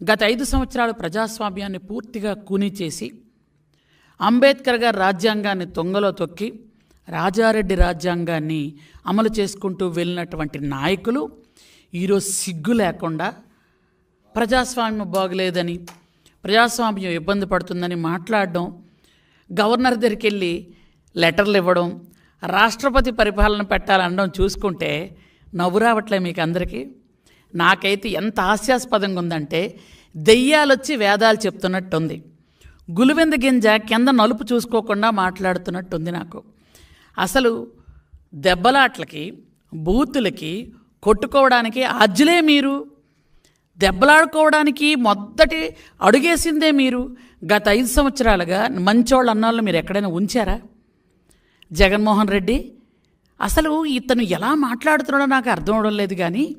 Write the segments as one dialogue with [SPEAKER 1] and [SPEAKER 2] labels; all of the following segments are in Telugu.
[SPEAKER 1] గత ఐదు సంవత్సరాలు ప్రజాస్వామ్యాన్ని పూర్తిగా కూనిచేసి అంబేద్కర్ గారి రాజ్యాంగాన్ని తొంగలో తొక్కి రాజారెడ్డి రాజ్యాంగాన్ని అమలు చేసుకుంటూ వెళ్ళినటువంటి నాయకులు ఈరోజు సిగ్గు లేకుండా ప్రజాస్వామ్యం బాగలేదని ప్రజాస్వామ్యం ఇబ్బంది పడుతుందని మాట్లాడడం గవర్నర్ దగ్గరికి వెళ్ళి లెటర్లు ఇవ్వడం రాష్ట్రపతి పరిపాలన పెట్టాలనడం చూసుకుంటే నవ్వు రావట్లే మీకు అందరికీ నాకైతే ఎంత హాస్యాస్పదంగా ఉందంటే దెయ్యాలొచ్చి వేదాలు చెప్తున్నట్టుంది. గులివెంద గింజ కింద నలుపు చూసుకోకుండా మాట్లాడుతున్నట్టుంది నాకు. అసలు దెబ్బలాట్లకి బూతులకి కొట్టుకోవడానికి అజ్జులే మీరు. దెబ్బలాడుకోవడానికి మొదటి అడుగేసిందే మీరు. గత ఐదు సంవత్సరాలుగా మంచోళ్ళు అన్నాళ్ళు మీరు ఎక్కడైనా ఉంచారా? జగన్మోహన్ రెడ్డి అసలు ఇతను ఎలా మాట్లాడుతున్నాడో నాకు అర్థం అవడం లేదు కానీ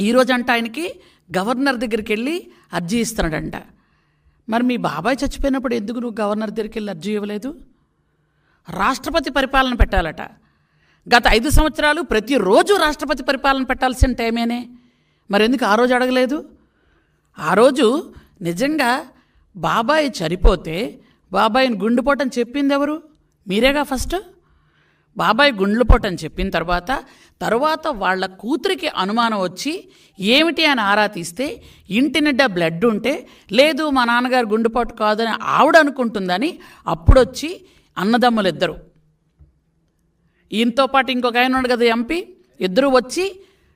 [SPEAKER 1] ఈరోజు అంట ఆయనకి గవర్నర్ దగ్గరికి వెళ్ళి అర్జీ ఇస్తున్నాడంట. మరి మీ బాబాయ్ చచ్చిపోయినప్పుడు ఎందుకు నువ్వు గవర్నర్ దగ్గరికి వెళ్ళి అర్జీ ఇవ్వలేదు? రాష్ట్రపతి పరిపాలన పెట్టాలట. గత ఐదు సంవత్సరాలు ప్రతిరోజు రాష్ట్రపతి పరిపాలన పెట్టాల్సిన టైమేనే. మరి ఎందుకు ఆ రోజు అడగలేదు? ఆ రోజు నిజంగా బాబాయ్ చనిపోతే బాబాయిని గుండెపోటని చెప్పింది ఎవరు? మీరేగా ఫస్ట్? బాబాయ్ గుండ్లపోటని చెప్పిన తర్వాత తర్వాత వాళ్ళ కూతురికి అనుమానం వచ్చి ఏమిటి అని ఆరా తీస్తే ఇంటి నిండా బ్లడ్ ఉంటే లేదు మా నాన్నగారు గుండెపోటు కాదని ఆవిడ అనుకుంటుందని అప్పుడొచ్చి అన్నదమ్ములు ఇద్దరు ఈయనతో పాటు ఇంకొక ఆయన ఉన్నాడు కదా ఎంపీ. ఇద్దరు వచ్చి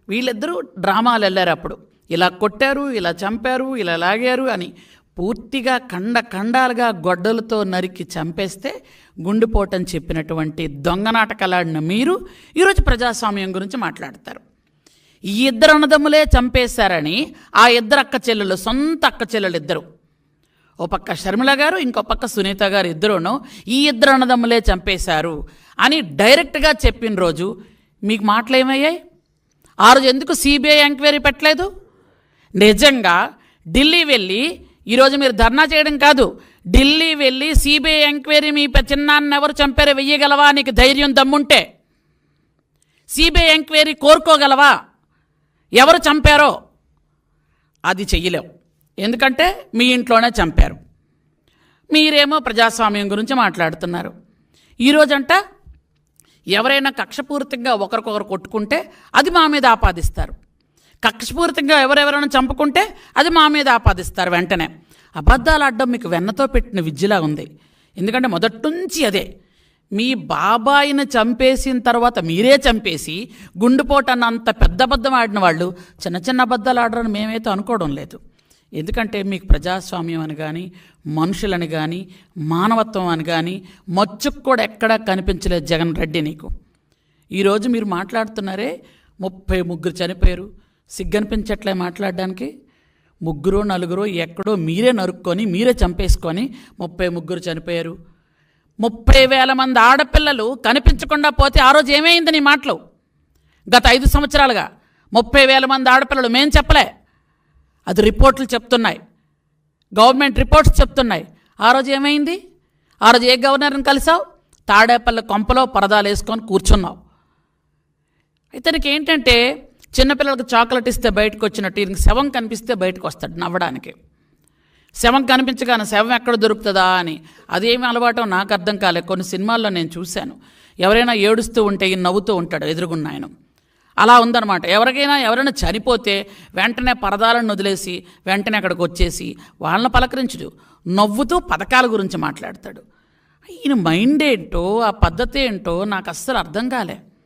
[SPEAKER 1] వీళ్ళిద్దరూ డ్రామాలు వెళ్ళారు అప్పుడు. ఇలా కొట్టారు ఇలా చంపారు ఇలా లాగారు అని పూర్తిగా కండ కండాలుగా గొడ్డలతో నరికి చంపేస్తే గుండెపోటని చెప్పినటువంటి దొంగ నాటకాలాడిన మీరు ఈరోజు ప్రజాస్వామ్యం గురించి మాట్లాడతారు. ఈ ఇద్దరు అన్నదమ్ములే చంపేశారని ఆ ఇద్దరు అక్క చెల్లెలు సొంత అక్క చెల్లెలు ఇద్దరు. ఓ పక్క షర్మిల గారు ఇంకో పక్క సునీత గారు ఇద్దరును ఈ ఇద్దరు అన్నదమ్ములే చంపేశారు అని డైరెక్ట్గా చెప్పిన రోజు మీకు మాటలు ఏమయ్యాయి ఆ రోజు ఎందుకు సిబిఐ ఎంక్వైరీ పెట్టలేదు? నిజంగా ఢిల్లీ వెళ్ళి ఈరోజు మీరు ధర్నా చేయడం కాదు. ఢిల్లీ వెళ్ళి సిబిఐ ఎంక్వైరీ మీ చిన్నాన్న ఎవరు చంపారో వెయ్యగలవా? నీకు ధైర్యం దమ్ముంటే. సిబిఐ ఎంక్వైరీ కోరుకోగలవా? ఎవరు చంపారో? అది చెయ్యలేవు. ఎందుకంటే మీ ఇంట్లోనే చంపారు. మీరేమో ప్రజాస్వామ్యం గురించి మాట్లాడుతున్నారు. ఈరోజంట ఎవరైనా కక్షపూరితంగా ఒకరికొకరు కొట్టుకుంటే అది మా మీద ఆపాదిస్తారు. కక్షపూరితంగా ఎవరెవరైనా చంపుకుంటే అది మా మీద ఆపాదిస్తారు వెంటనే. అబద్ధాలు ఆడడం మీకు వెన్నతో పెట్టిన విద్యలా ఉంది. ఎందుకంటే మొదటి నుంచి అదే. మీ బాబాయిని చంపేసిన తర్వాత మీరే చంపేసి గుండెపోటు అన్నంత పెద్ద అబద్ధం ఆడిన వాళ్ళు చిన్న చిన్న అబద్ధాలు ఆడరని మేమైతే అనుకోవడం లేదు. ఎందుకంటే మీకు ప్రజాస్వామ్యం అని కానీ మనుషులని కానీ మానవత్వం అని కానీ మచ్చుకు కూడా ఎక్కడా కనిపించలేదు జగన్ రెడ్డి నీకు. ఈరోజు మీరు మాట్లాడుతున్నారే ముప్పై ముగ్గురు చనిపోయారు సిగ్గనిపించట్లే మాట్లాడడానికి? ముగ్గురు నలుగురు ఎక్కడో మీరే నరుక్కొని మీరే చంపేసుకొని ముప్పై ముగ్గురు చనిపోయారు. ముప్పై వేల మంది ఆడపిల్లలు కనిపించకుండా పోతే ఆ రోజు ఏమైంది నీ మాటలు? గత ఐదు సంవత్సరాలుగా ముప్పై వేల మంది ఆడపిల్లలు మేం చెప్పలే. అది రిపోర్ట్లు చెప్తున్నాయి. గవర్నమెంట్ రిపోర్ట్స్ చెప్తున్నాయి. ఆ రోజు ఏమైంది? ఆ రోజు ఏ గవర్నర్ని కలిసావు? తాడేపల్లి కొంపలో పరదాలు వేసుకొని కూర్చున్నావు. ఇతనికి ఏంటంటే చిన్నపిల్లలకు చాక్లెట్ ఇస్తే బయటకు వచ్చినట్టు ఈయనకి శవం కనిపిస్తే బయటకు వస్తాడు నవ్వడానికి. శవం కనిపించగానే శవం ఎక్కడ దొరుకుతుందా అని. అదేమి అలవాటో నాకు అర్థం కాలేదు. కొన్ని సినిమాల్లో నేను చూశాను. ఎవరైనా ఏడుస్తూ ఉంటే ఈయన నవ్వుతూ ఉంటాడు ఎదురుగున్న ఆయన అలా ఉందన్నమాట. ఎవరికైనా ఎవరైనా చనిపోతే వెంటనే పరదాలను వదిలేసి వెంటనే అక్కడికి వచ్చేసి వాళ్ళని పలకరించడు. నవ్వుతూ పథకాల గురించి మాట్లాడతాడు. ఈయన మైండ్ ఏంటో ఆ పద్ధతి ఏంటో నాకు అస్సలు అర్థం కాలే.